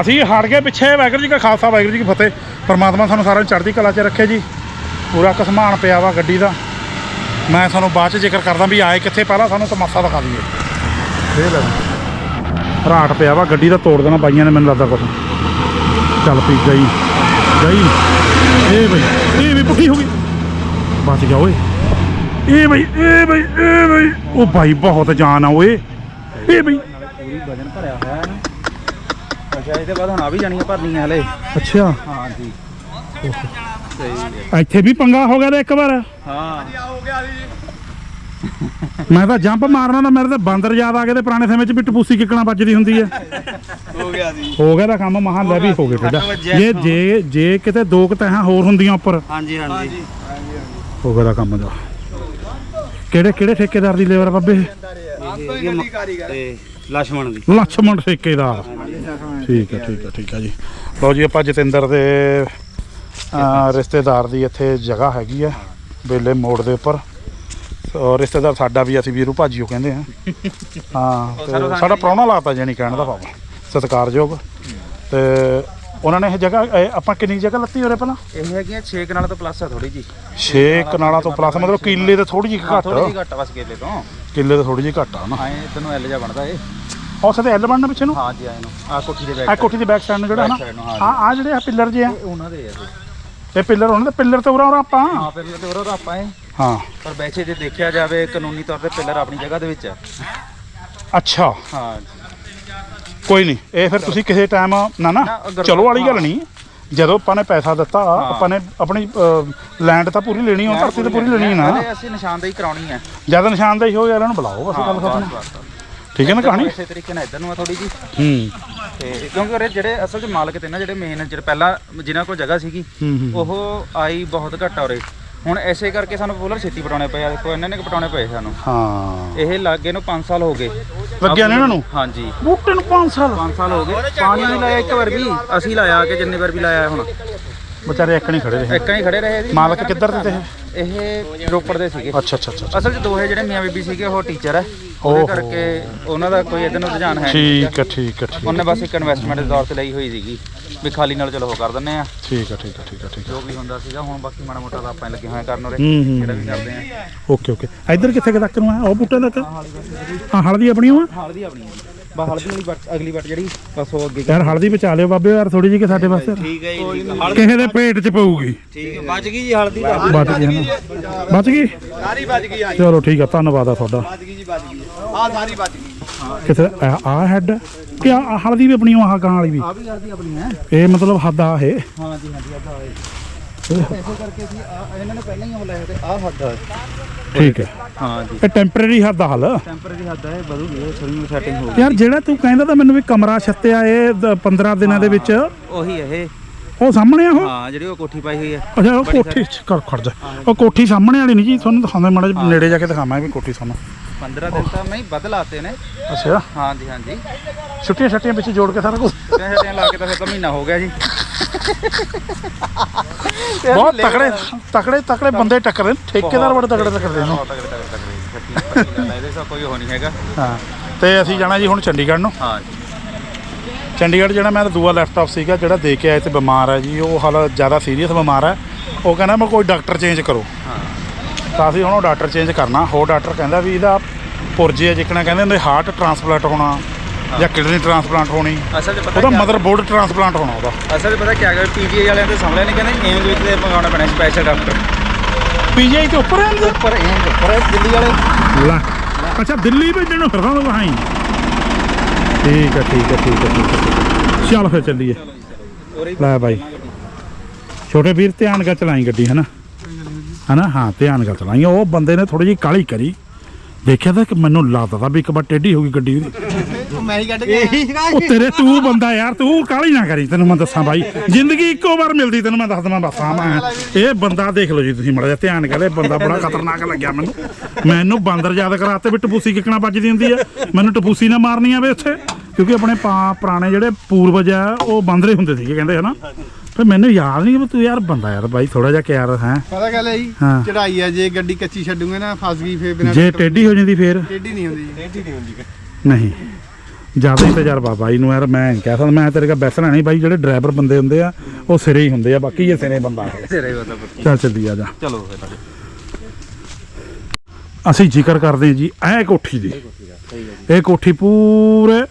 ਅਸੀਂ ਹਟ ਗਏ ਪਿੱਛੇ, ਵਾਹਿਗੁਰੂ ਜੀ ਕਾ ਖਾਲਸਾ, ਵਾਹਿਗੁਰੂ ਜੀ ਕੀ ਫਤਿਹ। ਪਰਮਾਤਮਾ ਸਾਨੂੰ ਸਾਰਿਆਂ ਨੂੰ ਚੜ੍ਹਦੀ ਕਲਾ 'ਚ ਰੱਖੇ ਜੀ। ਪੂਰਾ ਕਸਮਾਨ ਪਿਆ ਵਾ ਗੱਡੀ ਦਾ। ਮੈਂ ਤੁਹਾਨੂੰ ਬਾਅਦ 'ਚ ਜ਼ਿਕਰ ਕਰਦਾ ਵੀ ਆਏ ਕਿੱਥੇ, ਪਹਿਲਾਂ ਸਾਨੂੰ ਤਮਾਸ਼ਾ ਦਿਖਾ ਦਈਏ। ਇਹ ਲੈ ਰਾਟ ਪਿਆ ਵਾ, ਗੱਡੀ ਦਾ ਤੋੜ ਦੇਣਾ ਬਾਈਆਂ ਨੇ, ਮੈਨੂੰ ਲੱਗਦਾ ਕੁਛ। ਚੱਲ ਪੀ ਗਈ ਗਈ ਇਹ ਬਈ ਇਹ ਵੀ ਪੁੱਠੀ ਹੋ ਗਈ। ਬਚ ਜਾ ਓਏ। ਇਹ ਬਈ ਇਹ ਬਈ ਇਹ ਬਈ। ਉਹ ਭਾਈ ਬਹੁਤ ਜਾਨ ਆ ਓਏ। ਇਹ ਬਈ। ਪੂਰੀ ਵਜਨ ਭਰਿਆ ਹੋਇਆ ਹੈ ਨਾ। ਮੈਂ ਤਾਂ ਜੰਪ ਮਾਰਨਾ ਨਾ ਮੇਰੇ ਤਾਂ ਬਾਂਦਰ ਯਾਦ ਆ ਗਏ ਤੇ ਪੁਰਾਣੇ ਸਮੇਂ 'ਚ ਵੀ ਟਪੂਸੀ ਕਿੱਕਣਾ ਵੱਜਦੀ ਹੁੰਦੀ ਹੈ ਹੋ ਗਿਆ ਜੀ। ਹੋ ਗਿਆ ਤਾਂ ਕੰਮ ਮਹਾਂ ਲੈ ਵੀ ਹੋ ਗਿਆ ਤੁਹਾਡਾ ਜੇ ਜੇ ਜੇ ਕਿਤੇ ਦੋ ਕਤਹਾਂ ਹੋਰ ਹੁੰਦੀਆਂ ਉੱਪਰ। ਹਾਂਜੀ ਹਾਂਜੀ। ਹੋ ਗਿਆ ਤਾਂ ਕੰਮ ਦਾ। ਕਿਹੜੇ ਕਿਹੜੇ ਠੇਕੇਦਾਰ ਦੀ ਲੇਬਰ ਬੱਬੇ? ਇਹ ਲక్ష్మణ ਦੀ। ਲਛਮਣ ਠੇਕੇਦਾਰ। ਠੀਕ ਹੈ ਠੀਕ ਹੈ ਠੀਕ ਹੈ ਜੀ। ਲਓ ਜੀ ਆਪਾਂ ਜਤਿੰਦਰ ਦੇ ਰਿਸ਼ਤੇਦਾਰ ਦੀ ਇੱਥੇ ਜਗ੍ਹਾ ਹੈਗੀ ਆ ਬੇਲੇ ਮੋੜ ਦੇ ਉੱਪਰ। ਔਰ ਰਿਸ਼ਤੇਦਾਰ ਸਾਡਾ ਵੀ ਅਸੀਂ ਵੀਰੂ ਭਾਜੀਓ ਕਹਿੰਦੇ ਆ। ਹਾਂ ਤੇ ਸਾਡਾ ਪ੍ਰਾਹੁਣਾ ਲਾਤਾ ਜਾਨੀ ਕਹਿਣ ਦਾ ਭਾਵ। ਸਤਿਕਾਰਯੋਗ। ਤੇ ਉਹਨਾਂ ਨੇ ਇਹ ਜਗ੍ਹਾ ਇਹ ਆਪਾਂ ਕਿੰਨੀ ਜਗ੍ਹਾ ਲੱਤੀ ਹੋਰੇ ਪਹਿਲਾਂ? ਇਹ ਹੈਗੀਆਂ 6 ਕਨਾਲ ਤੋਂ ਪਲੱਸ ਆ ਥੋੜੀ ਜੀ 6 ਕਨਾਲਾਂ ਤੋਂ ਪਲੱਸ ਮਤਲਬ ਕਿੱਲੇ ਤੇ ਥੋੜੀ ਜਿਹੀ ਘੱਟ। ਥੋੜੀ ਜਿਹੀ ਘੱਟ ਬਸ ਕੇਲੇ ਤੋਂ। ਕਿੱਲੇ ਤੇ ਥੋੜੀ ਜਿਹੀ ਘੱਟ ਆ ਨਾ। ਆਏ ਤੈਨੂੰ ਐਲ ਜਾ ਬਣਦਾ ਏ ਉਸੇ ਤੇ ਐਲ ਬਣਨਾ ਪਿੱਛੇ ਨੂੰ? ਹਾਂ ਜੀ ਆਏ ਨੂੰ। ਆ ਕੋਠੀ ਦੇ ਆ ਬੈਕ ਕੋਠੀ ਦੀ ਬੈਕ ਸਾਈਡ ਨੂੰ ਜਿਹੜਾ Back side ਨੂੰ, ਹਾਂ ਆ ਆ ਜਿਹੜੇ ਆ ਪਿੱਲਰ ਜੇ ਆ? ਉਹਨਾਂ ਦੇ ਆ ਇਹ। ਇਹ ਪਿੱਲਰ ਉਹਨਾਂ ਦੇ ਪਿੱਲਰ ਤੇ ਉਰਾ ਉਰਾ ਆਪਾਂ। ਹਾਂ ਪਹਿਲੇ ਤੇ ਹੋਰ ਆਪਾਂ ਏ ਹਾਂ। ਪਰ ਵੈਸੇ ਜੇ ਦੇਖਿਆ ਜਾਵੇ ਕਾਨੂੰਨੀ ਤੌਰ ਤੇ ਪਿੱਲਰ ਆਪਣੀ ਜਗ੍ਹਾ ਦੇ ਵਿੱਚ ਆ। ਅੱਛਾ। ਹਾਂ ਕੋਈ ਨਹੀਂ ਇਹ ਫਿਰ ਤੁਸੀਂ ਕਿਸੇ ਟਾਈਮ ਨਾ ਨਾ ਨਾ, ਅਗਰ- ਚਲੋ ਵਾਲੀ ਗੱਲ ਨਹੀਂ। ਜਦੋਂ ਆਪਾਂ ਨੇ ਪੈਸਾ ਦਿੱਤਾ ਆਪਾਂ ਨੇ ਆਪਣੀ ਲੈਂਡ ਤਾਂ ਪੂਰੀ ਲੈਣੀ ਉਹ ਧਰਤੀ ਤਾਂ ਪੂਰੀ ਲੈਣੀ ਹੈ ਨਾ। ਅਸੀਂ ਨਿਸ਼ਾਨਦੇਹੀ ਕਰਾਉਣੀ ਹੈ ਜਦ ਨਿਸ਼ਾਨਦੇਹੀ ਹੋ ਇਹਨਾਂ ਨੂੰ ਬੁਲਾਓ ਬਸ ਗੱਲ ਖਤਮ। ਬਸ, ਬਸ, ਬਸ। ਠੀਕ ਹੈ ਨਾ ਕਹਾਣੀ? ਇਸੇ ਤਰੀਕੇ ਨਾਲ ਇਧਰ ਨੂੰ ਆ ਥੋੜੀ ਜੀ ਹੂੰ। ਤੇ ਕਿਉਂਕਿ ਉਹਰੇ ਜਿਹੜੇ ਅਸਲ 'ਚ ਮਾਲਕ ਤੇ ਨਾ ਜਿਹੜੇ ਮੇਨ ਜਿਹੜੇ ਪਹਿਲਾਂ ਜਿਨ੍ਹਾਂ ਕੋਲ ਜਗ੍ਹਾ ਸੀਗੀ। ਉਹ ਆਈ ਬਹੁਤ ਘੱਟ ਉਰੇ। ਹੁਣ ਐਸੇ ਕਰਕੇ ਸਾਨੂੰ ਪੂਲਰ ਛੇਤੀ ਪਟਾਉਣੇ ਪਏ ਆ। ਦੇਖੋ ਇਹਨਾਂ ਨੇ ਕਿ ਪਟਾਉਣੇ ਪਏ ਸਾਨੂੰ। ਹਾਂ। ਇਹ ਲੱਗੇ ਨੂੰ 5 ਸਾਲ ਹੋ ਗਏ। ਲੱਗਿਆ ਨੇ ਇਹਨਾਂ ਨੂੰ? ਹਾਂਜੀ। ਬੂਟੇ ਨੂੰ 5 ਸਾਲ? 5 ਸਾਲ ਹੋ ਗਏ। ਪਾਣੀ ਨਹੀਂ ਲਾਇਆ ਇੱਕ ਵਾਰ ਵੀ। ਅਸੀਂ ਲਾਇਆ ਕਿ ਜਿੰਨੇ ਵਾਰ ਵੀ ਲਾਇਆ ਹੁਣ। ਵਿਚਾਰੇ ਇੱਕ ਨਹੀਂ ਖੜੇ ਰਹੇ। ਇੱਕਾਂ ਹੀ ਖੜੇ ਰਹੇ ਮਾਲਕ ਕਿੱਧਰ ਦੇ ਤੇ ਇਹ? ਰੋਪੜ ਦੇ ਸੀਗੇ। ਅੱਛਾ ਅੱਛਾ ਅੱਛਾ ਅਸਲ 'ਚ ਦੋਹੇ ਜਿਹੜੇ ਮੀਆਂ ਬੀਬੀ ਸੀਗੇ ਉਹ ਟੀਚਰ ਹੈ ਓਹੋ। ਉਹਦੇ ਕਰਕੇ ਉਹਨਾਂ ਦਾ ਕੋਈ ਇਹਦੇ ਨੂੰ ਰੁਝਾਨ ਹੈ ਨਹੀਂ ਠੀਕ ਹੈ ਠੀਕ ਹੈ ਠੀਕ ਉਹਨੇ ਬਸ ਇੱਕ ਇਨਵੈਸਟਮੈਂਟ ਦੇ ਤੌਰ ਤੇ ਲਈ ਹੋਈ ਸੀਗੀ ਵੀ ਖਾਲੀ ਨਾਲ ਚਲੋ ਉਹ ਕਰ ਦਿੰਨੇ ਆ। ਠੀਕ ਹੈ ਠੀਕ ਹੈ ਠੀਕ ਹੈ ਠੀਕ ਹੈ ਜੋ ਵੀ ਹੁੰਦਾ ਸੀਗਾ ਹੁਣ ਬਾਕੀ ਮਾੜਾ ਮੋਟਾ ਤਾਂ ਆਪਾਂ ਹੀ ਲੱਗੇ ਹੋਏ ਆ ਕਰਨ ਉਰੇ ਹੂੰ, ਹੂੰ, ਜਿਹੜਾ ਵੀ ਕਰਦੇ ਆ। Okay okay. ਇੱਧਰ ਕਿੱਥੇ ਕੁ ਤੱਕ ਨੂੰ ਆ? ਉਹ ਬੂਟੇ ਤੱਕ? ਹਾਂ ਹਲਦੀ ਆਪਣੀ ਉਹ? ਹਲਦੀ ਆਪਣੀ ਬਾ ਹਲਦੀ ਵਾਲੀ ਅਗਲੀ ਬੱਟ ਜਿਹੜੀ ਬਸ ਉਹ ਅੱਗੇ ਯਾਰ ਹਲਦੀ ਬਚਾ ਲਿਓ ਬਾਬੇ ਯਾਰ ਥੋੜੀ ਜਿਹੀ ਕਿ ਸਾਡੇ ਵਾਸਤੇ। ਠੀਕ ਹੈ ਜੀ। ਕਿਸੇ ਦੇ ਪੇਟ 'ਚ ਪਊਗੀ। ਠੀਕ ਬਚ ਗਈ ਜੀ ਹਲਦੀ ਬਚ ਗਈ ਬਚ ਗਈ? ਸਾਰੀ ਬਚ ਗਈ ਆ ਚਲੋ ਠੀਕ ਆ ਧੰਨਵਾਦ ਆ ਤੁਹਾਡਾ। ਬਚ ਗਈ ਜੀ ਬਚ ਗਈ। ਆ ਸਾਰੀ ਬਚ ਗਈ। ਕਿਥੇ? ਆ ਹੈਡ ਕਿ ਆ ਹਲਦੀ ਵੀ ਆਪਣੀ ਉਹ ਆਹ ਗਾਂ ਵਾਲੀ ਵੀ? ਆ ਵੀ ਹਲਦੀ ਆਪਣੀ ਹੈ। ਇਹ ਮਤਲਬ ਹੱਦ ਆ ਇਹ। ਹਾਂ ਜੀ ਹਾਂ ਜੀ ਐਸੇ ਕਰਕੇ ਆ ਇਹਨਾਂ ਨੇ ਪਹਿਲਾਂ ਹੀ ਉਹ ਲਾਇਆ ਤੇ ਆ ਹੱਦ ਹੈ ਠੀਕ ਹੈ। ਹਾਂ ਜੀ। ਇਹ ਟੈਂਪਰੇਰੀ ਹੱਦ ਆ ਹਲ। ਟੈਂਪਰੇਰੀ ਹੱਦ ਹੈ ਵਧੂਗੀ ਇਹ ਥੋੜੀ ਨੂੰ ਸੈਟਿੰਗ ਹੋ ਗਈ ਯਾਰ ਜਿਹੜਾ ਤੂੰ ਕਹਿੰਦਾ ਤਾਂ ਮੈਨੂੰ ਵੀ ਕਮਰਾ ਛੱਤਿਆ ਇਹ ਦ- 15 ਦਿਨਾਂ ਦੇ ਵਿੱਚ। ਉਹੀ ਇਹ। ਉਹ ਸਾਹਮਣੇ ਆ ਉਹ? ਹਾਂ ਜਿਹੜੀ ਉਹ ਕੋਠੀ ਪਾਈ ਹੋਈ ਹੈ ਅੱਛਾ ਉਹ ਕੋਠੀ ਚ ਕਰ ਖੜ ਜਾ। ਉਹ ਕੋਠੀ ਸਾਹਮਣੇ ਵਾਲੀ ਨਹੀਂ ਜੀ ਤੁਹਾਨੂੰ ਦਿਖਾਉਂਦੇ ਮਾੜਾ ਜਿਹਾ ਨੇੜੇ ਜਾ ਕੇ ਦਿਖਾਵਾਂਗੇ ਵੀ ਕੋਠੀ ਸਾਨੂੰ 15 ਦਿਨ ਤਾਂ ਮੈਂ ਬਦਲਾਤੇ ਨੇ। ਅੱਛਾ। ਹਾਂ ਜੀ ਹਾਂ ਜੀ। ਛੁੱਟੀਆਂ ਛੱਟੀਆਂ ਵਿੱਚ ਜੋੜ ਕੇ ਸਾਰਾ ਕੁਝ ਛੁੱਟੀਆਂ ਛੁੱਟੀਆਂ ਲਾ ਕੇ ਤਾਂ ਫਿਰ ਤਾਂ ਮਹੀਨਾ ਹੋ ਗਿਆ ਜੀ। ਬਹੁਤ ਤਕੜੇ ਤਕੜੇ ਤਕੜੇ ਬੰਦੇ ਟੱਕਰੇ ਨੇ, ਠੇਕੇਦਾਰ ਬੜੇ ਤਕੜੇ ਤਕੜੇ ਨੇ। ਤਗੜੇ ਤਗੜੇ ਤਗੜੇ ਛੱਤੀ ਇਹਦੇ ਸਾ ਕੋਈ ਹੋ ਨਹੀਂ ਹੈਗਾ। ਹਾਂ ਤੇ ਅਸੀਂ ਜਾਣਾ ਜੀ ਹੁਣ ਚੰਡੀਗੜ੍ਹ ਨੂੰ। ਹਾਂ ਜੀ। ਚੰਡੀਗੜ੍ਹ ਜਿਹੜਾ ਮੈਂ ਦੂਆ ਲੈਪਟਾਪ ਸੀਗਾ ਜਿਹੜਾ ਦੇ ਕੇ ਆਇਆ ਤੇ ਬਿਮਾਰ ਹੈ ਜੀ ਉਹ ਹਾਲ ਜ਼ਿਆਦਾ ਸੀਰੀਅਸ ਬਿਮਾਰ ਹੈ ਉਹ ਕਹਿੰਦਾ ਮੈਂ ਕੋਈ ਡਾਕਟਰ ਚੇਂਜ ਕਰੋ। ਹਾਂ। ਤਾਂ ਅਸੀਂ ਹੁਣ ਉਹ ਡਾਕਟਰ ਚੇਂਜ ਕਰਨਾ। ਹੋਰ ਡਾਕਟਰ ਕਹਿੰਦਾ ਵੀ ਇਹਦਾ ਪੁਰਜੇ ਜਿੱਕਣਾ ਕਹਿੰਦੇ ਹੁੰਦੇ ਹਾਰਟ ਟ੍ਰਾਂਸਪਲਾਂਟ ਹੋਣਾ। ਜਾਂ ਕਿਡਨੀ ਟ੍ਰਾਂਸਪਲਾਂਟ ਹੋਣੀ? ਅਸਲ 'ਚ ਪਤਾ ਉਹਦਾ ਮਦਰ ਬੋਰਡ ਟ੍ਰਾਂਸਪਲਾਂਟ ਹੋਣਾ ਉਹਦਾ। ਅਸਲ 'ਚ ਪਤਾ ਕੀ ਹੈਗਾ ਪੀਜੀਆਈ ਵਾਲਿਆਂ ਤੇ ਸਾਹਮਣੇ ਨੇ ਕਹਿੰਦੇ ਏਮਜ਼ ਵਿੱਚ ਤੇ ਮੰਗਾਉਣਾ ਪੈਣਾ ਸਪੈਸ਼ਲ ਡਾਕਟਰ ਪੀਜੀਆਈ ਤੇ ਉੱਪਰ ਹੈ ਉੱਪਰ ਏਮਜ਼ ਉੱਪਰ ਹੈ ਦਿੱਲੀ ਵਾਲੇ। ਲੈ ਅੱਛਾ ਦਿੱਲੀ ਭੇਜਣ ਨੂੰ ਫਿਰਦਾ ਠੀਕ ਹੈ ਠੀਕ ਹੈ ਠੀਕ ਹੈ ਠੀਕ ਹੈ, ਠੀਕ ਹੈ। ਚੱਲ ਫਿਰ ਚੱਲੀਏ। ਲੈ ਬਾਈ। ਛੋਟੇ ਵੀਰ ਧਿਆਨ ਨਾਲ ਚਲਾਈ ਗੱਡੀ ਹਨਾ? ਹਨਾ? ਹਾਂ ਧਿਆਨ ਨਾਲ ਚਲਾਈ। ਉਹ ਬੰਦੇ ਨੇ ਥੋੜੀ ਜਿਹੀ ਕਾਲੀ ਕਰੀ। ਦੇਖਿਆ ਤਾਂ ਕਿ ਮੈਨੂੰ ਲੱਗਦਾ ਤਾਂ ਵੀ ਇੱਕ ਵਾਰ ਟੇਢੀ ਹੋ ਗਈ ਗੱਡੀ ਉਹਦੀ। ਮੈਂ ਹੀ ਕੱਢ ਕੇ ਉਹ ਤੇਰੇ ਤੂੰ ਬੰਦਾ ਯਾਰ ਤੂੰ ਕਾਲੀ ਨਾ ਕਰੀ ਤੈਨੂੰ ਮੈਂ ਦੱਸਾਂ ਬਾਈ। ਜ਼ਿੰਦਗੀ ਇੱਕੋ ਵਾਰ ਮਿਲਦੀ ਤੈਨੂੰ ਮੈਂ ਦੱਸ ਦਵਾਂ ਬੱਸਾਂ ਮੈਂ। ਇਹ ਬੰਦਾ ਦੇਖ ਲਓ ਜੀ ਤੁਸੀਂ ਮੜਾ ਜਿਹਾ ਧਿਆਨ ਕਰ ਲੈ ਬੰਦਾ ਬੜਾ ਖਤਰਨਾਕ ਲੱਗਿਆ ਮੈਨੂੰ। ਮੈਨੂੰ ਬਾਂਦਰ ਯਾਦ ਕਰਾਤੇ ਵੀ ਟਪੂਸੀ ਕਿੱਕਣਾ ਵੱਜਦੀ ਹੁੰਦੀ ਆ। ਮੈਨੂੰ ਟਪੂਸੀ ਨਾ ਮਾਰਨੀ ਆਵੇ ਉੱਥੇ। ਕਿਉਂਕਿ ਆਪਣੇ ਪਾ ਪੁਰਾਣੇ ਜਿਹੜੇ ਪੂਰਵਜ ਆ ਉਹ ਬਾਂਦਰੇ ਹੁੰਦੇ ਸੀਗੇ ਕਹਿੰਦੇ ਹਨਾ? ਫਿਰ ਮੈਨੂੰ ਯਾਦ ਨਹੀਂ ਵੀ ਤੂੰ ਯਾਰ ਬੰਦਾ ਯਾਰ ਬਾਈ ਥੋੜਾ ਜਿਹਾ ਕਿਆਰ ਹੈ। ਪਤਾ ਗੱਲ ਹੈ ਜੀ ਹਾਂ। ਚੜਾਈ ਆ ਜੇ ਗੱਡੀ ਕੱਚੀ ਛੱਡੂਗੇ ਨਾ ਫਸ ਗਈ ਫੇਰ ਬਿਨਾਂ ਜੇ ਟੇਢੀ ਹੋ ਜਾਂਦੀ ਫੇਰ। ਟੇਢੀ ਨਹੀਂ ਹੁੰਦੀ। ਟੇਢੀ ਨਹੀਂ ਹੁੰਦੀ। ਨਹੀਂ। ਜ਼ਿਆਦਾ ਹੀ ਤਜਰਬਾ ਬਾਈ ਨੂੰ ਯਾਰ ਮੈਂ ਕਹਿ ਸਕਦਾ ਮੈਂ ਤੇਰੇ ਕਾ ਬੈਸਣਾ ਨਹੀਂ ਬਾਈ ਜਿਹੜੇ ਡਰਾਈਵਰ ਬੰਦੇ ਹੁੰਦੇ ਆ ਉਹ ਸਿਰੇ ਹੀ ਹੁੰਦੇ ਆ ਬਾਕੀ ਇਹ ਸਿਰੇ ਬੰਦਾ ਹੈ। ਚੱਲ ਚੱਲੀ ਆ ਜਾ। ਚਲੋ ਫਿਰ ਅਸੀਂ ਜ਼ਿਕਰ ਕਰਦੇ ਹਾਂ ਜੀ ਇਹ ਕੋਠੀ ਦੀ। ਇਹ ਕੋਠੀ ਪੂਰੇ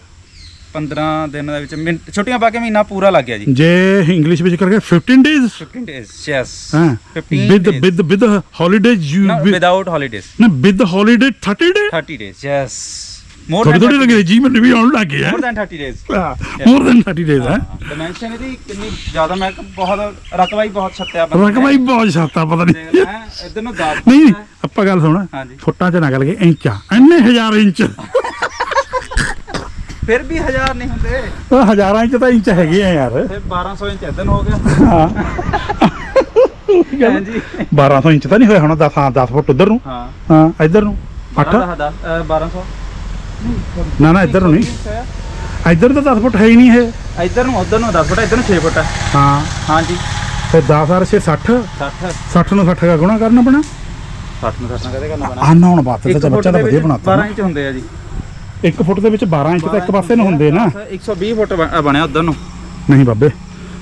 15 ਦਿਨ ਦੇ ਵਿੱਚ ਮਿੰਟ ਛੁੱਟੀਆਂ ਪਾ ਕੇ ਮਹੀਨਾ ਪੂਰਾ ਲੱਗ ਗਿਆ ਜੀ। ਜੇ ਇੰਗਲਿਸ਼ ਵਿੱਚ ਕਰਕੇ 15 ਡੇਜ਼ 15 ਡੇਜ਼ ਯੈਸ ਹਾਂ? 15 with. With with holidays you without holidays ਨਾ with holiday 30 day 30 days yes more ਥੋੜੀ than ਥੋੜੀ 30 ਅੰਗਰੇਜ਼ੀ ਮੈਨੂੰ ਵੀ ਆਉਣ ਲੱਗ ਗਿਆ more than 30 days more than 30 days ਹੈ। ਡਾਈਮੈਂਸ਼ਨ ਇਹਦੀ ਕਿੰਨੀ ਜ਼ਿਆਦਾ ਮੈਂ ਬਹੁਤ ਰਕਬਾ ਹੀ ਬਹੁਤ ਛੱਤਿਆ ਬੰਦਾ ਰਕਬਾ ਹੀ ਬਹੁਤ ਛਾਤਾ ਪਤਾ ਨਹੀਂ। ਇੱਧਰ ਨੂੰ ਦਾਦ ਨਹੀਂ ਆਪਾਂ ਗੱਲ ਸੁਣ। ਫੁੱਟਾਂ 'ਚ ਨਾ ਗੱਲ ਕੇ ਇੰਚਾਂ। ਇੰਨੇ ਹਜ਼ਾਰ ਇੰਚ। ਫਿਰ ਵੀ ਹਜ਼ਾਰ ਨਹੀਂ ਹੁੰਦੇ। ਉਹ ਹਜ਼ਾਰਾਂ ਇੰਚ ਤਾਂ ਇੰਚ ਹੈਗੇ ਆ ਯਾਰ। ਫਿਰ 1200 ਇੰਚ ਇੱਧਰ ਨੂੰ ਹੋ ਗਿਆ। ਹਾਂ। ਹਾਂਜੀ 1200 ਇੰਚ ਤਾਂ ਨਹੀਂ ਹੋਇਆ ਹੁਣ 10 ਹਾਂ 10 ਫੁੱਟ ਉਧਰ ਨੂੰ। ਹਾਂ। ਹਾਂ ਇੱਧਰ ਨੂੰ। 8 10 10 1200 ਨਾ ਨਾ ਇੱਧਰ ਨੂੰ ਨਹੀਂ। ਇੱਧਰ ਤਾਂ 10 ਫੁੱਟ ਹੈ ਹੀ ਨਹੀਂ ਇਹ। ਇੱਧਰ ਨੂੰ ਉੱਧਰ ਨੂੰ 10 ਫੁੱਟ ਇੱਧਰ ਨੂੰ 6 ਫੁੱਟ। ਹੈ। ਹਾਂ ਹਾਂਜੀ। ਤੇ 10 ਆਰ 6 60 60 60 ਨੂੰ 60 ਦਾ ਗੁਣਾ ਕਰਨਾ ਪੈਣਾ। 60 ਨੂੰ 60 ਕਦੇ ਕਰਨਾ ਪੈਣਾ? ਆ ਨਾ ਹੁਣ ਬਾਤ ਤਾਂ ਬੱਚਾ ਤਾਂ ਵਧੀਆ ਬਣਾਤਾ 12 ਇੰਚ ਹੁੰਦੇ ਆ ਜੀ। 1 ਫੁੱਟ ਦੇ ਵਿੱਚ 12 ਇੰਚ ਤਾਂ ਇੱਕ ਪਾਸੇ ਨੂੰ ਹੁੰਦੇ ਨਾ। 120 ਫੁੱਟ ਬਣਿਆ ਉਧਰ ਨੂੰ। ਨਹੀਂ ਬਾਬੇ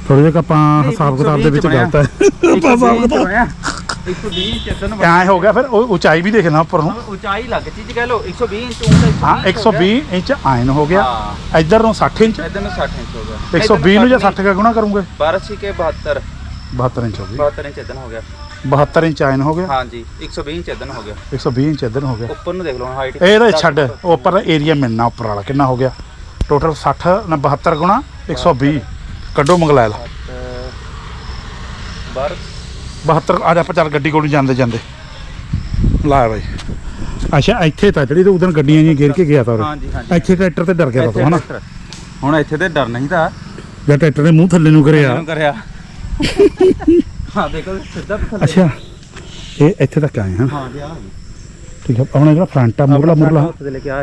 ਥੋੜੇ ਜਿਹਾ ਆਪਾਂ ਹਿਸਾਬ ਕਿਤਾਬ ਦੇ ਵਿੱਚ ਗਲਤ ਹੈ। ਹਿਸਾਬ ਕਿਤਾਬ 120 ਇੰਚ ਨੂੰ ਐ ਹੋ ਗਿਆ ਫਿਰ ਉਹ ਉਚਾਈ ਵੀ ਦੇਖਣਾ ਉੱਪਰ ਨੂੰ। ਉਚਾਈ ਲੱਗ ਚੀਜ਼ ਕਹਿ ਲਓ 120 ਇੰਚ ਉੱਚਾ ਹਾਂ 120 ਇੰਚ ਆਇਨ ਹੋ ਗਿਆ। ਹਾਂ। ਇੱਧਰ ਨੂੰ 60 ਇੰਚ। ਇੱਧਰ ਨੂੰ 60 ਇੰਚ ਹੋ ਗਿਆ। 120 ਨੂੰ ਜੇ 60 ਦਾ ਗੁਣਾ ਕਰੂੰਗੇ। 12 ਛਿਕੇ 72 72 ਇੰਚ ਹੋ ਗਈ। 72 ਇੰਚ ਇੱਧਰ ਨੂੰ ਹੋ ਗਿਆ। 72 ਇੰਚ ਆਇਨ ਹੋ ਗਿਆ। ਹਾਂਜੀ 120 ਇੰਚ ਨੂੰ ਹੋ ਗਿਆ। 120 ਇੰਚ ਇੱਧਰ ਨੂੰ ਹੋ ਗਿਆ। ਉੱਪਰ ਨੂੰ ਦੇਖ ਲਓ ਹਾਈਟ ਇਹ ਤਾਂ ਛੱਡ ਉਹ ਉੱਪਰ ਦਾ ਏਰੀਆ ਮਿਲਣਾ ਉੱਪਰ ਵਾਲਾ ਕਿੰਨਾ ਹੋ ਗਿਆ? ਟੋਟਲ 60 ਨਾ 72 ਗੁਣਾ 120 ਕੱਢੋ ਮੰਗਲਾਇਲ 12 72 ਅੱਜ ਆਪਾਂ ਚੱਲ ਗੱਡੀ ਕੋਲ ਨੂੰ ਜਾਂਦੇ ਜਾਂਦੇ। ਲਾ ਬਾਈ। ਅੱਛਾ ਇੱਥੇ ਤਾਂ ਜਿਹੜੀ ਤੂੰ ਉਦੋਂ ਗੱਡੀਆਂ ਜੀ ਘੇਰ ਕੇ ਗਿਆ ਤਾ ਉਰੇ। ਹਾਂਜੀ ਹਾਂਜੀ। ਇੱਥੇ ਟਰੈਕਟਰ ਤੇ ਡਰ ਗਿਆ ਤਾ ਹਨਾ? ਹੁਣ ਇੱਥੇ ਤੇ ਡਰ ਨਹੀਂ ਤਾਂ। ਜਾਂ ਟਰੈਕਟਰ ਦੇ ਮੂੰਹ ਥੱਲੇ ਨੂੰ ਕਰਿਆ। ਹਾਂ ਦੇਖੋ ਸਿੱਧਾ ਥੱਲੇ। ਅੱਛਾ ਇਹ ਇੱਥੇ ਤੱਕ ਆਏ ਹਾਂ ਹਾਂ ਜੀ ਆ ਠੀਕ ਹੈ ਆਪਣਾ ਜਿਹੜਾ ਫਰੰਟ ਆ ਮੁਰਲਾ ਮੁਰਲਾ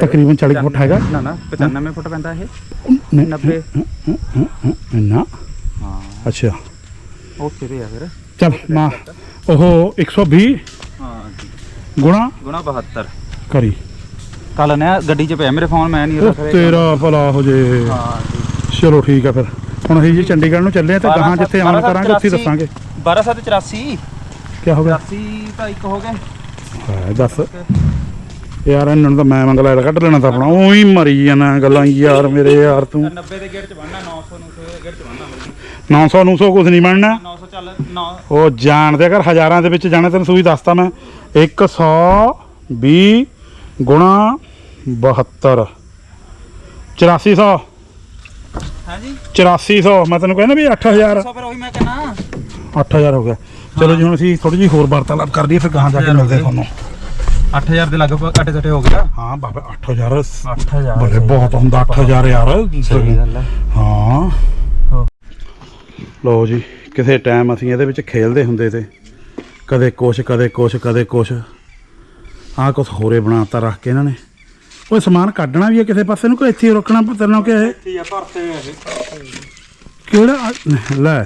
ਤਕਰੀਬਨ 40 ਫੁੱਟ ਹੈਗਾ। ਨਾ ਨਾ 95 ਫੁੱਟ ਪੈਂਦਾ ਇਹ। ਨਹੀਂ, 90 ਨਾ। ਹਾਂ। ਅੱਛਾ। ਉੱਥੇ ਤੇ ਆ ਫਿਰ। ਚੱਲ ਨਾ। ਉਹ 120 ਹਾਂ। ਜੀ ਗੁਣਾ। ਗੁਣਾ 72 ਕਰੀ। ਕੱਲ ਨੇ ਗੱਡੀ 'ਚ ਪਿਆ ਮੇਰੇ ਫੋਨ ਮੈਂ ਨਹੀਂ ਰੱਖ ਰਿਹਾ ਤੇਰਾ ਭਲਾ ਹੋ ਜੇ। ਹਾਂ ਜੀ। ਚਲੋ ਠੀਕ ਆ ਫਿਰ। ਹੁਣ ਅਸੀਂ ਜੀ ਚੰਡੀਗੜ੍ਹ ਨੂੰ ਚੱਲੇ ਆ ਤੇ ਗਾਹਾਂ ਜਿੱਥੇ ਆਨ ਕਰਾਂਗੇ ਉੱਥੇ ਦੱਸਾਂਗੇ। 12784 ਕੀ ਹੋ ਗਿਆ? 84 ਤਾਂ ਇੱਕ ਹੋ ਗਏ। ਹੈ ਦੱਸ। ਯਾਰ ਇਹਨਾਂ ਨੂੰ ਤਾਂ ਮੈਂ ਮੰਗਲਾ ਕੱਢ ਲੈਣਾ ਤਾਂ ਆਪਣਾ। ਉਹੀ ਮਰੀ ਜਾਣਾ ਗੱਲਾਂ ਯਾਰ ਮੇਰੇ ਯਾਰ ਤੂੰ। 90 ਦੇ ਗੇਟ 'ਚ ਬਣਨਾ 900 ਨੂੰ ਗੇਟ 'ਚ ਬਣਨਾ। 900 900 ਕੁਝ ਨਹੀਂ ਬਣਨਾ। 900 ਚੱਲ 9 ਉਹ ਜਾਣਦੇ ਅਗਰ ਹਜ਼ਾਰਾਂ ਦੇ ਵਿੱਚ ਜਾਣਾ ਤੈਨੂੰ ਸੂਈ ਦੱਸਤਾ ਮੈਂ। 120 ਗੁਣਾ 72 8400 ਹਾਂਜੀ। 8400 ਮੈਂ ਤੈਨੂੰ ਕਹਿੰਦਾ ਵੀ 8000 ਸੋ ਫਿਰ ਉਹੀ ਮੈਂ ਕਹਿਣਾ। 8000 ਹੋ ਗਿਆ। ਚਲੋ ਜੀ ਹੁਣ ਅਸੀਂ ਥੋੜੀ ਜਿਹੀ ਹੋਰ ਵਾਰਤਾਲਾਪ ਕਰ ਲਈਏ ਫਿਰ ਗਾਹਾਂ ਜਾ ਕੇ ਮਿਲਦੇ ਹਾਂ ਤੁਹਾਨੂੰ। 8000 ਦੇ ਲਗਭਗ ਅੱਟੇ ਸੱਟੇ ਹੋ ਗਿਆ। ਹਾਂ ਬਾਬਾ 8000 8000 ਬੜੇ ਬਹੁਤ ਹੁੰਦਾ 8000 ਯਾਰ। ਸਹੀ ਗੱਲ ਹੈ ਹਾਂ। ਹਾਂ। ਲਓ ਜੀ ਕਿਸੇ ਟਾਈਮ ਅਸੀਂ ਇਹਦੇ ਵਿੱਚ ਖੇਲਦੇ ਹੁੰਦੇ ਤੇ ਕਦੇ ਕੁਛ ਕਦੇ ਕੁਛ ਕਦੇ ਕੁਛ। ਆਹ ਕੁਛ ਹੋਰੇ ਬਣਾਤਾ ਰੱਖ ਕੇ ਇਹਨਾਂ ਨੇ। ਉਹ ਸਮਾਨ ਕੱਢਣਾ ਵੀ ਹੈ ਕਿਸੇ ਪਾਸੇ ਨੂੰ ਕੋਈ ਇੱਥੇ ਹੀ ਰੋਕਣਾ ਤੈਨੂੰ ਕਿ ਇਹ? ਠੀਕ ਆ ਭਰਤੇ ਇਹ। ਕਿਹੜਾ ਲੈ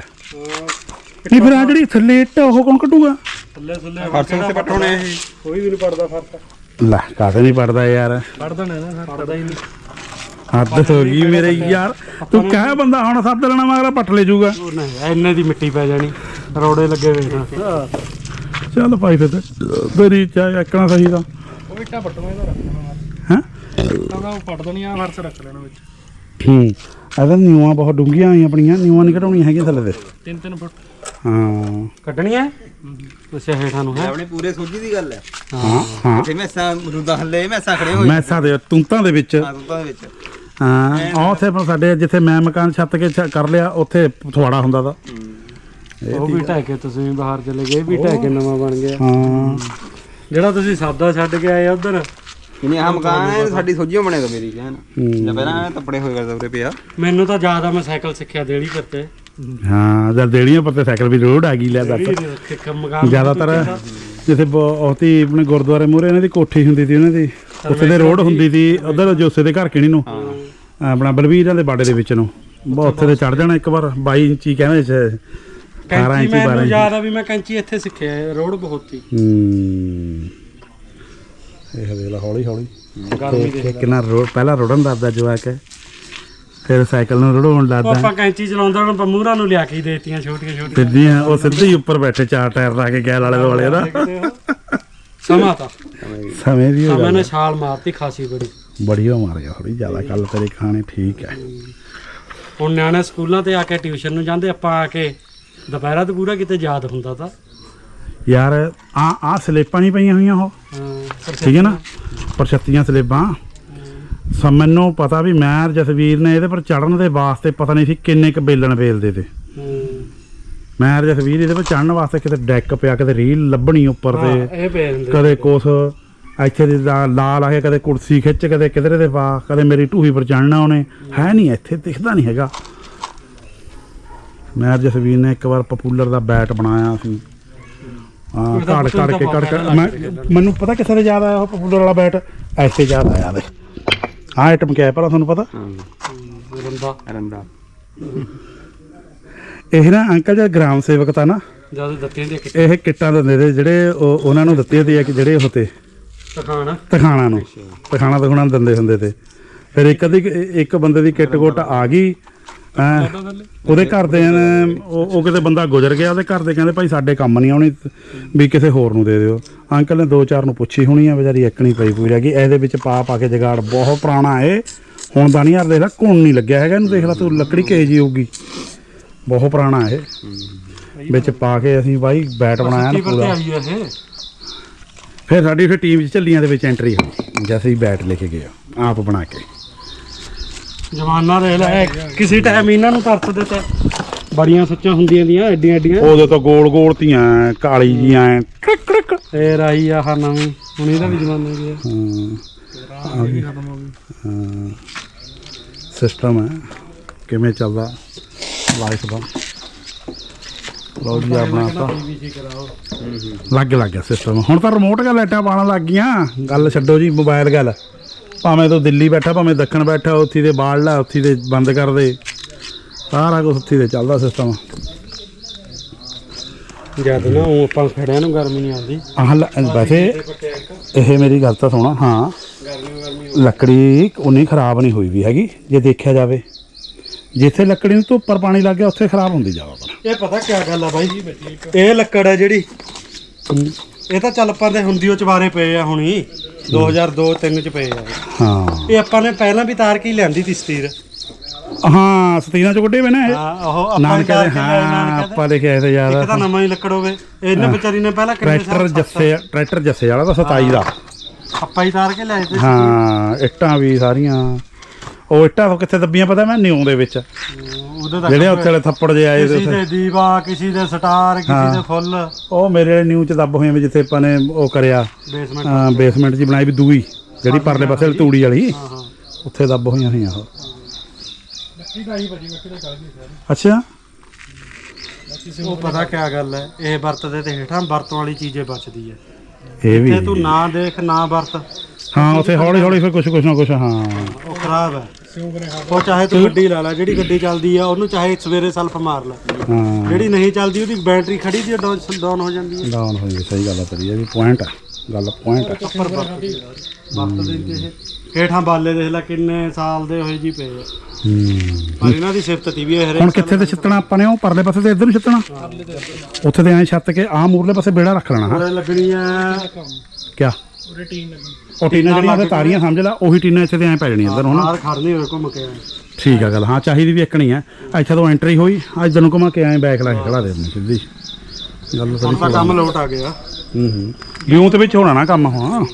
ਨਹੀਂ ਫਿਰ ਆ ਜਿਹੜੀ ਥੱਲੇ ਇੱਟ ਉਹ ਕੌਣ ਕੱਢੂਗਾ? ਥੱਲੇ ਥੱਲੇ ਫਰਸ਼ ਤੇ ਪਟੋਣੇ ਇਹ। ਕੋਈ ਵੀ ਨਹੀਂ ਪੜਦਾ ਫਰਸ਼ ਲੈ ਕਾਹਦੇ ਨਹੀਂ ਪੜਦਾ ਯਾਰ। ਪੜ ਦੇਣਾ ਨਾ ਪੜਦਾ ਹੀ ਨਹੀਂ। ਹੱਦ ਹੋ ਗਈ ਮੇਰੇ ਯਾਰ। ਤੂੰ ਕਹਿ ਬੰਦਾ ਹੁਣ ਸੱਦ ਲੈਣਾ ਮਗਰ ਪੱਟ ਲੈ ਜਾਊਗਾ। ਇੰਨੇ ਦੀ ਮਿੱਟੀ ਪੈ ਜਾਣੀ ਰੋੜੇ ਲੱਗੇ ਹੋਏ ਨਾ। ਚੱਲ ਭਾਈ ਫਿਰ ਤੇ ਤੇਰੀ ਚਾਹ ਇੱਕਣਾ ਸਹੀ ਦਾ ਉਹ ਇੱਟਾਂ ਪਟੋਣੇ ਦਾ ਰੱਖਣਾ ਹੈ? ਦਾ ਉਹ ਪੱਟ ਦੇਣੀਆਂ ਫਰਸ਼ ਰੱਖ ਲੈਣਾ ਵਿੱਚ। ਹੂੰ ਇਹਦਾ ਨਿਊਆਂ ਬਹੁਤ ਡੂੰਘੀਆਂ ਆਈਆਂ ਆਪਣੀਆਂ ਨਿਊਆਂ ਨਹੀਂ ਘਟਾਉਣੀਆਂ ਹੈਗੀਆਂ ਥੱਲੇ ਤੇ। ਤਿੰਨ ਤਿੰਨ ਫੁੱਟ। ਹਾਂ। ਕੱਢਣੀਆਂ? ਅੱਛਾ ਹੇਠਾਂ ਨੂੰ ਹੈ। ਆਪਣੇ ਪੂਰੇ ਸੋਝੀ ਦੀ ਗੱਲ ਹੈ। ਹਾਂ ਹਾਂ। ਤੇ ਮੈਸਾਂ ਮਰੂਦਾ ਹੱਲੇ ਮੈਸਾਂ ਖੜੇ ਹੋਏ ਮੈਸਾਂ ਦੇ ਤੁੰਤਾਂ ਦੇ ਵਿੱਚ। ਆ ਦੁੱਧਾਂ ਦੇ ਵਿੱਚ। ਹਾਂ। ਆਹ ਉੱਥੇ ਆਪਣਾ ਸਾਡੇ ਜਿੱਥੇ ਮੈਂ ਮਕਾਨ ਛੱਤ ਕੇ ਛ- ਕਰ ਲਿਆ ਉੱਥੇ ਥਵਾੜਾ ਹੁੰਦਾ ਦਾ ਉਹ ਵੀ ਢਹਿ ਕੇ ਤੁਸੀਂ ਬਾਹਰ ਚਲੇ ਗਏ ਇਹ ਵੀ ਢਹਿ ਕੇ ਨਵਾਂ ਬਣ ਗਿਆ। ਹਾਂ। ਜਿਹੜਾ ਤੁਸੀਂ ਸਾਦਾ ਛੱਡ ਕੇ ਆਏ ਉਧਰ? ਇਹਨੇ ਆ ਮਕਾਨ ਹੈ ਸਾਡੀ ਸੋਝੀਓ ਬਣੇਗਾ ਮੇਰੀ ਕਹਿਣ। ਜਾਂ ਪਹਿਲਾਂ ਤੱਪੜੇ ਹੋਏ ਕਰਦਾ ਉਰੇ ਪਿਆ। ਮੈਨੂੰ ਤਾਂ ਜ਼ਿਆਦਾ ਮੈਂ ਸਾਈਕਲ ਸਿੱਖਿਆ ਦੇਲੀ ਕਰਤੇ ਹਾਂ ਜਦ ਦੇੜੀਆਂ ਪਰ ਤੇ ਸਾਈਕਲ ਵੀ ਰੋਡ ਆ ਗਈ ਲੈ ਦੱਸ। ਮਕਾਨ ਜ਼ਿਆਦਾਤਰ ਜਿੱਥੇ ਬਹੁਤੀ ਆਪਣੇ ਗੁਰਦੁਆਰੇ ਮੂਹਰੇ ਇਹਨਾਂ ਦੀ ਕੋਠੀ ਹੁੰਦੀ ਸੀ ਉਹਨਾਂ ਦੀ। ਉੱਥੇ ਦੇ ਰੋਡ ਹੁੰਦੀ ਸੀ ਉਧਰ ਜੋਸੇ ਦੇ ਘਰ ਕਿਣੀ ਨੂੰ। ਆਪਣਾ ਬਲਵੀਰਾਂ ਦੇ ਬਾੜੇ ਦੇ ਵਿੱਚ ਨੂੰ। ਬਹੁਤ ਉੱਥੇ ਤੇ ਚੜ ਜਾਣਾ ਇੱਕ ਵਾਰ 22 ਇੰਚੀ ਕਹਿੰਦੇ ਚ 18 ਕੈਂਚੀ ਇੰਚੀ 12 ਮੈਨੂੰ ਇੰਚੀ। ਯਾਦ ਆ ਵੀ ਮੈਂ ਕੈਂਚੀ ਇੱਥੇ ਸਿੱਖਿਆ ਹੈ, ਰੋਡ ਬਹੁਤ। ਹੂੰ। ਇਹ ਦੇਖ ਲਾ ਹੌਲੀ ਹੌਲੀ। ਗਰਮੀ ਕਿੰਨਾ ਰੋਡ ਪਹਿਲਾਂ ਰੋੜਨ ਦਾ ਜਵਾਕ ਹੈ। ਫਿਰ ਸਾਈਕਲ ਨੂੰ ਰੜਾਉਣ ਲੱਗਦਾ ਆਪਾਂ ਕੈਂਚੀ ਚਲਾਉਂਦਾ ਹੁਣ ਪੰਮੂਰਾ ਨੂੰ ਲਿਆ ਕੇ ਦੇਤੀਆਂ ਛੋਟੀਆਂ ਛੋਟੀਆਂ। ਸਿੱਧੀਆਂ ਉਹ ਸਿੱਧੇ ਹੀ ਉੱਪਰ ਬੈਠੇ ਚਾਰ ਟਾਇਰ ਲਾ ਕੇ ਗੈਲ ਵਾਲੇ ਦੁਆਲੇ ਦਾ। ਸਮਾਂ ਤਾਂ। ਸਮੇਂ ਦੀ ਸਮੇਂ ਨੇ ਛਾਲ ਮਾਰਤੀ ਖਾਸੀ ਬੜੀ। ਬੜੀ ਹੋ ਮਾਰ ਗਿਆ ਥੋੜੀ ਜ਼ਿਆਦਾ ਕੱਲ ਤੇਰੇ ਖਾਣੇ ਠੀਕ ਹੈ। ਹੁਣ ਨਿਆਣੇ ਸਕੂਲਾਂ ਤੇ ਆ ਕੇ ਟਿਊਸ਼ਨ ਨੂੰ ਜਾਂਦੇ ਆਪਾਂ ਆ ਕੇ ਦੁਪਹਿਰਾ ਤੇ ਪੂਰਾ ਕਿਤੇ ਯਾਦ ਹੁੰਦਾ ਤਾਂ। ਯਾਰ ਆ ਆ ਸਲੇਪਾਂ ਨਹੀਂ ਪਈਆਂ ਹੋਈਆਂ ਉਹ। ਠੀਕ ਹੈ ਨਾ? ਪਰਛੱਤੀਆਂ ਸਲੇਬਾਂ ਸੋ ਮੈਨੂੰ ਪਤਾ ਵੀ ਮੈਂ ਜਸਵੀਰ ਨੇ ਇਹਦੇ ਪਰ ਚੜਨ ਦੇ ਵਾਸਤੇ ਪਤਾ ਨਹੀਂ ਸੀ ਕਿੰਨੇ ਕ ਬੇਲਣ ਬੇਲਦੇ ਤੇ। ਮੈਂ ਜਸਵੀਰ ਇਹਦੇ ਪਰ ਚੜਨ ਵਾਸਤੇ ਕਿਤੇ ਡੈਕ ਪਿਆ ਕਿਤੇ ਰੀਲ ਲੱਭਣੀ ਉੱਪਰ ਤੇ। ਕਦੇ ਕੁਛ ਇੱਥੇ ਦੀ ਲਾ ਲਾ ਲਾ ਕੇ ਕਦੇ ਕੁਰਸੀ ਖਿੱਚ ਕਦੇ ਕਿਧਰੇ ਦੇ ਪਾ ਕਦੇ ਮੇਰੀ ਢੂਹੀ ਪਰ ਚੜਨਾ ਉਹਨੇ। ਹੈ ਨਹੀਂ ਇੱਥੇ ਦਿਖਦਾ ਨਹੀਂ ਹੈਗਾ। ਮੈਂ ਜਸਵੀਰ ਨੇ ਇੱਕ ਵਾਰ ਪਪੂਲਰ ਦਾ ਬੈਟ ਬਣਾਇਆ ਸੀ। ਹਾਂ ਘੜ ਘੜ ਕੇ ਦਾ ਘੜ ਪਹਿਲਾਂ ਮੈਨੂੰ ਪਤਾ ਕਿਸੇ ਦੇ ਯਾਦ ਆਇਆ ਉਹ ਪਪੂਲਰ ਵਾਲਾ ਬੈਟ? ਐਸੇ ਯਾਦ ਆਇਆ ਦੇ ਆਹ ਆਈਟਮ ਕਿਆ ਹੈ ਭਲਾ ਤੁਹਾਨੂੰ ਪਤਾ? ਰੰਦਾ। ਰੰਦਾ। ਇਹ ਨਾ ਅੰਕਲ ਜੀ ਗ੍ਰਾਮ ਸੇਵਕ ਤਾਂ ਨਾ ਜਦ ਦਿੱਤੇ ਦੇ ਇਹ ਕਿੱਟਾਂ ਦਿੰਦੇ ਤੇ ਜਿਹੜੇ ਉਹ ਉਹਨਾਂ ਨੂੰ ਦਿੱਤੇ ਤੇ ਕਿ ਜਿਹੜੇ ਹੋਤੇ ਤਖਾਣਾ। ਤਖਾਣਾ ਨੂੰ। ਤਖਾਣਾ ਤਖਾਣਾ ਦਿੰਦੇ ਹੁੰਦੇ ਤੇ। ਫਿਰ ਇੱਕ ਅੱਧੀ ਇੱਕ ਬੰਦੇ ਦੀ ਕਿੱਟ ਗੁੱਟ ਆ ਗਈ। ਹੈਂ, ਉਹਦੇ ਘਰ ਦੇ ਉਹ ਉਹ ਕਿਤੇ ਬੰਦਾ ਗੁਜ਼ਰ ਗਿਆ ਉਹਦੇ ਘਰ ਦੇ ਕਹਿੰਦੇ ਭਾਈ ਸਾਡੇ ਕੰਮ ਨਹੀਂ ਆਉਣੀ ਵੀ ਕਿਸੇ ਹੋਰ ਨੂੰ ਦੇ ਦਿਓ। ਅੰਕਲ ਨੇ ਦੋ ਚਾਰ ਨੂੰ ਪੁੱਛੀ ਹੋਣੀ ਆ ਵਿਚਾਰੀ ਇੱਕ ਨਹੀਂ ਪਈ ਪੂਰੀ ਰਹਿ ਗਈ। ਇਹਦੇ ਵਿੱਚ ਪਾ ਪਾ ਕੇ ਜਗਾੜ ਬਹੁਤ ਪੁਰਾਣਾ ਏ। ਹੁਣ ਤਾਂ ਨਹੀਂ ਯਾਰ ਦੇਖ ਲੈ ਘੁਣ ਨਹੀਂ ਲੱਗਿਆ ਹੈਗਾ ਇਹਨੂੰ ਦੇਖ ਲੈ ਤੂੰ ਲੱਕੜੀ ਕਿਹੋ ਜੀ ਹੋਊਗੀ। ਬਹੁਤ ਪੁਰਾਣਾ ਇਹ ਵਿੱਚ ਪਾ ਕੇ ਅਸੀਂ ਬਾਈ ਬੈਟ ਬਣਾਇਆ ਨਾ ਪੂਰਾ। ਆਈ ਆ ਇਹ। ਫਿਰ ਸਾਡੀ ਫਿਰ ਟੀਮ 'ਚ ਝੱਲੀਆਂ ਦੇ ਵਿੱਚ ਐਂਟਰੀ ਹੋਈ ਜੈਸੇ ਹੀ ਬੈਟ ਲੈ ਕੇ ਗਏ ਆਪ ਬਣਾ ਕੇ। ਜਵਾਨਾ ਦੇ ਲੈ ਕਿਸੇ ਟਾਈਮ ਇਹਨਾਂ ਨੂੰ ਤਰਸ ਦਿੱਤੇ। ਬੜੀਆਂ ਸੱਚਾਂ ਹੁੰਦੀਆਂ ਦੀਆਂ ਐਡੀਆਂ ਐਡੀਆਂ। ਉਦੋਂ ਤਾਂ ਗੋਲ ਗੋਲ ਤੀਆਂ ਕਾਲੀ ਜੀਆਂ ਐਂ ਟ੍ਰਿਕ ਟ੍ਰਿਕ ਫੇਰ ਆਈ ਆਹ ਨਵੀਂ ਹੁਣ ਇਹਦਾ ਵੀ ਜਮਾਨਾ ਗਿਆ ਹਾਂ ਸਿਸਟਮ ਹੈ। ਕਿਵੇਂ ਚੱਲਦਾ? ਲਾਈਫ ਦਾ। ਲਓ ਜੀ ਆਪਣਾ ਤਾਂ ਲੱਗ ਲੱਗ ਗਿਆ ਸਿਸਟਮ ਹੁਣ ਤਾਂ ਰਿਮੋਟ ਗਾ ਲਾਈਟਾਂ ਪਾਉਣ ਲੱਗ ਗਈਆਂ। ਗੱਲ ਛੱਡੋ ਜੀ ਮੋਬਾਈਲ ਗੱਲ। ਭਾਵੇਂ ਤੂੰ ਦਿੱਲੀ ਬੈਠਾ ਭਾਵੇਂ ਦੱਖਣ ਬੈਠਾ ਉੱਥੀ ਦੇ ਬਾੜ ਲੈ ਉੱਥੀ ਦੇ ਬੰਦ ਕਰ ਦੇ। ਸਾਰਾ ਕੁਝ ਉੱਥੀ ਦੇ ਚੱਲਦਾ ਸਿਸਟਮ ਜਦ ਨਾ ਉਹ ਆਪਾਂ ਖੜਿਆਂ ਨੂੰ ਗਰਮੀ ਨਹੀਂ ਆਉਂਦੀ। ਆਹ ਲ- ਵੈਸੇ ਇਹ ਮੇਰੀ ਗੱਲ ਤਾਂ ਸੁਣਾ ਹਾਂ ਲੱਕੜੀ ਉਨੀ ਖਰਾਬ ਨਹੀਂ ਹੋਈ ਵੀ ਹੈਗੀ ਜੇ ਦੇਖਿਆ ਜਾਵੇ। ਜਿੱਥੇ ਲੱਕੜੀ ਨੂੰ ਧੁੱਪਰ ਪਾਣੀ ਲੱਗ ਗਿਆ ਉੱਥੇ ਖਰਾਬ ਹੁੰਦੀ ਜ਼ਿਆਦਾਤਰ ਇਹ ਪਤਾ ਕੀ ਗੱਲ ਆ ਬਾਈ? ਇਹ ਲੱਕੜ ਹੈ ਜਿਹੜੀ ਇਹ ਤਾਂ ਚੱਲ ਪਰ ਦੇ ਹੁੰਦੀ ਉਹ ਚਵਾਰੇ ਪਏ ਆ ਹੁਣੀ 2002 3 ਚ ਪਏ ਆ। ਹਾਂ। ਇਹ ਆਪਾਂ ਨੇ ਪਹਿਲਾਂ ਵੀ ਤਾਰ ਕੇ ਹੀ ਲਿਆਂਦੀ ਤੀ ਸਤੀਰ ਹਾਂ ਸਤੀਨਾ ਚ ਕੱਢੇ ਵੇ ਨਾ ਇਹ। ਹਾਂ ਉਹ ਆਪਾਂ ਨਾਨਕੇ ਜਾ ਦੇ ਕੇ ਲਿਆਏ ਹਾਂ ਨਾਨਕੇ ਦੇ। ਆਪਾਂ ਦੇਖਿਆ ਇਹ ਇੱਕ ਤਾਂ ਨਵਾਂ ਹੀ ਲੱਕੜ ਹੋਵੇ। ਇਹਨੇ ਵਿਚਾਰੀ ਨੇ ਪਹਿਲਾਂ ਕਿੰਨੇ ਟਰੈਕਟਰ ਸਾਲ ਜੱਸੇ ਟਰੈਕਟਰ ਜੱਸੇ ਵਾਲਾ ਤਾਂ 27 ਦਾ। ਆਪਾਂ ਹੀ ਤਾਰ ਕੇ ਲਿਆਏ ਤੇ ਹਾਂ ਇੱਟਾਂ ਵੀ ਸਾਰੀਆਂ। ਉਹ ਇੱਟਾਂ ਤੋਂ ਕਿੱਥੇ ਦੱਬੀਆਂ ਪਤਾ ਮੈਂ? ਨਿਉ ਦੇ ਵਿੱਚ। ਉਹਦੇ ਤੱਕ ਜਿਹੜੇ ਉੱਥੇ ਵਾਲੇ ਥੱਪੜ ਜੇ ਆਏ ਕਿਸੇ ਦੇ ਦੀਵਾ ਕਿਸੇ ਦੇ ਸਟਾਰ ਕਿਸੇ ਦੇ ਫੁੱਲ। ਉਹ ਮੇਰੇ ਵਾਲੇ ਨਿਊ ਚ ਦੱਬ ਹੋਏ ਵੀ ਜਿੱਥੇ ਆਪਾਂ ਨੇ ਉਹ ਕਰਿਆ। ਬੇਸਮੈਂਟ ਬੇਸਮੈਂਟ ਜੀ ਬਣਾਈ ਵੀ ਦੂਈ। ਜਿਹੜੀ ਪਰਲੇ ਪਾਸੇ ਤੂੜੀ ਵਾਲੀ। ਹਾਂ ਹਾਂ। ਉੱਥੇ ਦੱਬ ਹੋਈਆਂ ਹੋਈਆਂ ਉਹ। ਅੱਛਾ। ਉਹ ਪਤਾ ਕਿਆ ਗੱਲ ਹੈ? ਇਹ ਵਰਤਦੇ ਤੇ ਹੇਠਾਂ ਵਰਤੋਂ ਵਾਲੀ ਚੀਜ਼ੇ ਬਚਦੀ ਹੈ। ਇਹ ਵੀ। ਤੇ ਤੂੰ ਨਾ ਦੇਖ ਨਾ ਵਰਤ। ਹਾਂ ਉੱਥੇ ਹੌਲੀ ਹੌਲੀ ਫਿਰ ਕੁਛ ਕੁਛ ਨਾ ਕੁਛ ਹਾਂ। ਉਹ ਖਰਾਬ ਹੈ। ਉਹ ਚਾਹੇ ਤੂੰ ਗੱਡੀ ਲਾ ਲੈ ਜਿਹੜੀ ਗੱਡੀ ਚੱਲਦੀ ਆ ਉਹਨੂੰ ਚਾਹੇ ਸਵੇਰੇ ਸਲਫ ਮਾਰ ਲੈ। ਹਾਂ। ਜਿਹੜੀ ਨਹੀਂ ਚੱਲਦੀ ਉਹਦੀ ਬੈਟਰੀ ਖੜੀ ਦੀ ਡਾਊਨ ਹੋ ਜਾਂਦੀ ਹੈ ਡਾਊਨ ਹੋਈ ਸਹੀ ਗੱਲ ਆ ਤੇਰੀ ਇਹ ਵੀ ਪੁਆਇੰਟ ਆ ਗੱਲ ਪੁਆਇੰਟ ਆ। ਉੱਪਰ ਵਰਤਦੇ ਵਰਤਦੇ ਨੀ ਤੇ ਇਹ ਹੇਠਾਂ ਬਾਲੇ ਦੇਖ ਲੈ ਕਿੰਨੇ ਸਾਲ ਦੇ ਹੋਏ ਜੀ ਪਏ ਆ। ਹੂੰ। ਪਰ ਇਹਨਾਂ ਦੀ ਸਿਫਤ ਤੀ ਵੀ ਇਹ ਹਰੇ ਹੁਣ ਕਿੱਥੇ ਤੇ ਛਿੱਤਣਾ ਆਪਾਂ ਨੇ ਉਹ ਪਰਲੇ ਪਾਸੇ ਤੇ ਇੱਧਰ ਨੂੰ ਛਿੱਤਣਾ? ਉੱਥੇ ਤੇ ਐਂ ਛੱਤ ਕੇ ਆਹ ਮੂਰਲੇ ਪਾਸੇ ਬੇੜਾ ਰੱਖ ਲੈਣਾ ਹਾਂ। ਉਰੇ ਲੱਗਣੀ ਆ ਕਿਆ ਉਹ ਟੀਨਾਂ ਜਿਹੜੀਆਂ ਉਹਦੇ ਤਾਰੀਆਂ ਸਮਝ ਲੈ ਉਹੀ ਟੀਨਾਂ ਇੱਥੇ ਤੇ ਐਂ ਪੈ ਜਾਣੀਆਂ ਇੱਧਰ ਹੁਣ ਬਾਹਰ ਖੜਨੀ ਹੋਏ ਘੁੰਮ ਕੇ ਆਏ। ਠੀਕ ਆ ਗੱਲ ਹਾਂ ਚਾਹੀਦੀ ਵੀ ਇੱਕਣੀ ਆ। ਇੱਥੇ ਤੋਂ ਐਂਟਰੀ ਹੋਈ ਅੱਜ ਨੂੰ ਘੁਮਾ ਕੇ ਐਂ ਬੈਕ ਲਾ ਕੇ ਖੜਾ ਦੇ ਦਿੰਦੇ ਸਿੱਧੀ। ਗੱਲ ਹੁਣ ਤਾਂ ਕੰਮ ਲੋਟ ਆ ਗਿਆ। ਹੂੰ ਹੂੰ। ਵਿਊ ਤੇ ਵਿੱਚ ਹੋਣਾ ਨਾ ਕੰਮ ਹੁਣ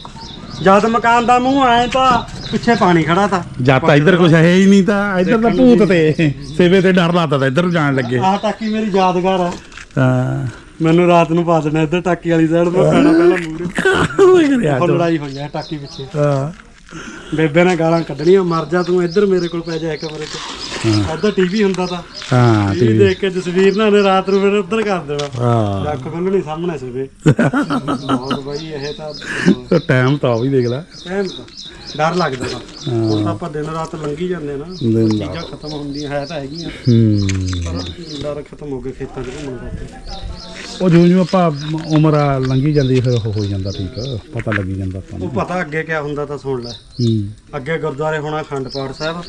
ਜਦ ਮਕਾਨ ਦਾ ਮੂੰਹ ਆਏ ਤਾਂ ਪਿੱਛੇ ਪਾਣੀ ਖੜਾ ਤਾ। ਜਾਂ ਤਾਂ ਇੱਧਰ ਕੁਝ ਹੈ ਹੀ ਨਹੀਂ ਤਾਂ ਇੱਧਰ ਤਾਂ ਭੂਤ ਤੇ ਸੇਵੇ ਤੇ ਡਰ ਲੱਗਦਾ ਤਾਂ ਇੱਧਰ ਨੂੰ ਜਾਣ ਲੱਗੇ। ਆਹ ਟਾਕੀ ਮੇਰੀ ਯਾਦਗਾਰ ਆ। ਹਾਂ ਮੈਨੂੰ ਰਾਤ ਨੂੰ ਪਾ ਦੇਣਾ ਇੱਧਰ ਟਾਕੀ ਵਾਲੀ ਸਾਈਡ ਪੈਣਾ ਪਹਿਲਾਂ ਮੂਰੇ ਕਰਿਆ ਹੁਣ ਲੜਾਈ ਹੋਈ ਆ ਟਾਕੀ ਪਿੱਛੇ। ਹਾਂ। ਬੇਬੇ ਨੇ ਗਾਲਾਂ ਕੱਢਣੀਆਂ ਮਰ ਜਾ ਤੂੰ ਇੱਧਰ ਮੇਰੇ ਕੋਲ ਪੈ ਜਾ ਕਮਰੇ 'ਚ ਇੱਧਰ ਟੀਵੀ ਹੁੰਦਾ ਤਾਂ। ਹਾਂ ਟੀਵੀ। ਦੇਖ ਕੇ ਜਸਵੀਰ ਨਾਲ ਨੇ ਰਾਤ ਨੂੰ ਫਿਰ ਉੱਧਰ ਕਰ ਦੇਣਾ। ਹਾਂ। ਅੱਖ ਖੋਲਣੀ ਸਾਹਮਣੇ ਸਵੇ ਬਹੁਤ ਬਾਈ ਇਹ ਤਾਂ ਟਾਈਮ ਤਾਂ ਵੀ ਦੇਖ ਲੈ। ਐਨ ਤਾਂ। ਡਰ ਲੱਗਦਾ ਤਾਂ ਹੁਣ ਤਾਂ ਆਪਾਂ ਦਿਨ ਰਾਤ ਲੰਘੀ ਜਾਂਦੇ ਨਾ। ਦਿਨ ਚੀਜ਼ਾਂ ਖਤਮ ਹੁੰਦੀਆਂ ਹੈ ਤਾਂ ਹੈਗੀਆਂ। ਹੂੰ। ਪਰ ਡਰ ਖਤਮ ਹੋ ਗਏ ਖੇਤਾਂ 'ਚ ਘੁੰਮਣ ਦਾ। ਉਹ ਜਿਉਂ ਜਿਉਂ ਆਪਾਂ ਉਮਰ ਆ ਲੰਘੀ ਜਾਂਦੀ ਫਿਰ ਉਹ ਹੋ ਜਾਂਦਾ ਠੀਕ ਪਤਾ ਲੱਗੀ ਜਾਂਦਾ ਆਪਾਂ ਉਹ ਪਤਾ ਅੱਗੇ ਕਿਆ ਹੁੰਦਾ ਤਾਂ ਸੁਣ ਲੈ। ਹੂੰ। ਅੱਗੇ ਗੁਰਦੁਆਰੇ ਹੋਣਾ ਅਖੰਡ ਪਾਠ ਸਾਹਿਬ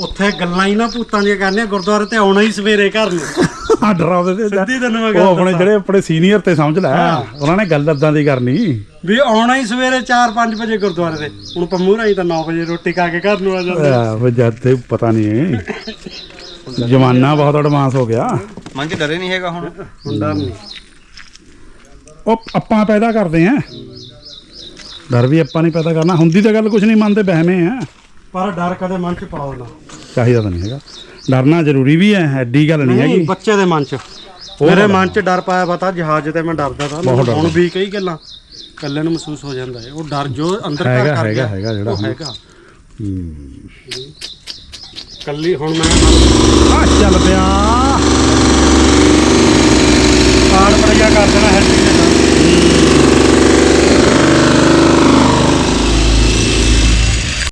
ਉੱਥੇ ਗੱਲਾਂ ਹੀ ਨਾ ਭੂਤਾਂ ਦੀਆਂ ਕਰਨੀਆਂ ਗੁਰਦੁਆਰੇ ਤੇ ਆਉਣਾ ਹੀ ਸਵੇਰੇ ਘਰ ਨੂੰ। ਡਰਾਉਂਦੇ ਤੇ ਸਿੱਧੀ ਤੈਨੂੰ ਮੈਂ ਉਹ ਗੱਲ ਆਪਣੇ ਦੱਸਾਂ। ਜਿਹੜੇ ਆਪਣੇ ਸੀਨੀਅਰ ਤੇ ਸਮਝ ਲੈ। ਉਹਨਾਂ ਨੇ ਗੱਲ ਅੱਦਾਂ ਦੀ ਕਰਨੀ। ਵੀ ਆਉਣਾ ਹੀ ਸਵੇਰੇ 4-5 ਵਜੇ ਗੁਰਦੁਆਰੇ ਤੇ। ਹੁਣ ਪੰਮੂ ਰਾਈ ਤਾਂ 9 ਵਜੇ ਰੋਟੀ ਖਾ ਕੇ ਘਰ ਨੂੰ ਆ ਜਾਂਦੇ। ਆ, ਜਦ ਤੇ ਪਤਾ ਨਹੀਂ ਜਮਾਨਾ ਬਹੁਤ ਐਡਵਾਂਸ ਹੋ ਗਿਆ। ਮਨ ਚ ਡਰੇ ਨਹੀਂ ਹੈਗਾ ਹੁਣ। ਹੁੰਦਾ ਨਹੀਂ ਉਹ ਆਪਾਂ ਪੈਦਾ ਕਰਦੇ ਆ। ਡਰ ਵੀ ਆਪਾਂ ਨਹੀਂ ਪੈਦਾ ਕਰਨਾ। ਹੁੰਦੀ ਤਾਂ ਗੱਲ ਕੁਝ ਨਹੀਂ ਮੰਨਦੇ ਬਹਿਮੇ ਆ। ਪਰ ਡਰ ਕਦੇ ਮਨ ਚ ਨਾ। ਚਾਹੀਦਾ ਤਾਂ ਨਹੀਂ ਹੈਗਾ। ਡਰਨਾ ਜ਼ਰੂਰੀ ਵੀ ਹੈ ਐਡੀ ਗੱਲ ਨਹੀਂ ਹੈਗੀ। ਬੱਚੇ ਦੇ ਮਨ ਚ। ਮੇਰੇ ਮਨ ਚ ਡਰ ਪਾਇਆ ਪਤਾ ਜਹਾਜ਼ ਤੇ ਮੈਂ ਡਰਦਾ ਤਾਂ। ਹੁਣ ਵੀ ਕਈ ਗੱਲਾਂ ਕੱਲੇ ਨੂੰ ਮਹਿਸੂਸ ਹੋ ਜਾਂਦਾ ਹੈ। ਉਹ ਡਰ ਜੋ ਅੰਦਰ ਘਰ ਕਰ ਹੈਗਾ, ਹੈਗਾ ਜਿਹੜਾ। ਹੈਗਾ। ਹੂੰ। ਕੱਲੀ ਹੁਣ ਮੈਂ ਆ ਚੱਲ ਪਿਆ। ਪਾੜ ਪੜਿਆ ਕਰ ਦੇਣਾ ਤਾਂ।